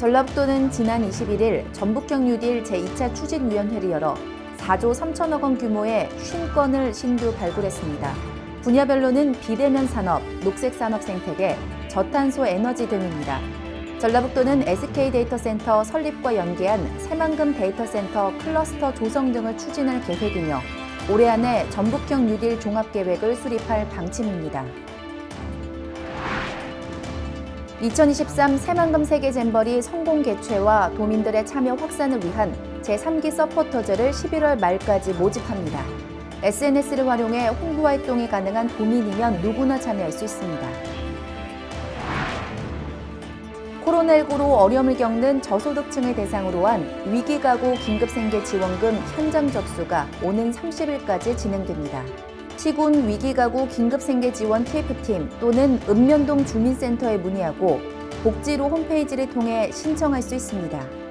전라북도는 지난 21일 전북형 뉴딜 제2차 추진위원회를 열어 4조 3천억 원 규모의 50건을 신규 발굴했습니다. 분야별로는 비대면 산업, 녹색 산업 생태계, 저탄소 에너지 등입니다. 전라북도는 SK 데이터센터 설립과 연계한 새만금 데이터센터 클러스터 조성 등을 추진할 계획이며 올해 안에 전북형 뉴딜 종합계획을 수립할 방침입니다. 2023 새만금 세계 잼버리 성공 개최와 도민들의 참여 확산을 위한 제3기 서포터즈를 11월 말까지 모집합니다. SNS를 활용해 홍보 활동이 가능한 도민이면 누구나 참여할 수 있습니다. 코로나19로 어려움을 겪는 저소득층을 대상으로 한 위기가구 긴급생계지원금 현장 접수가 오는 30일까지 진행됩니다. 시군 위기가구 긴급생계지원 TF팀 또는 읍면동 주민센터에 문의하고 복지로 홈페이지를 통해 신청할 수 있습니다.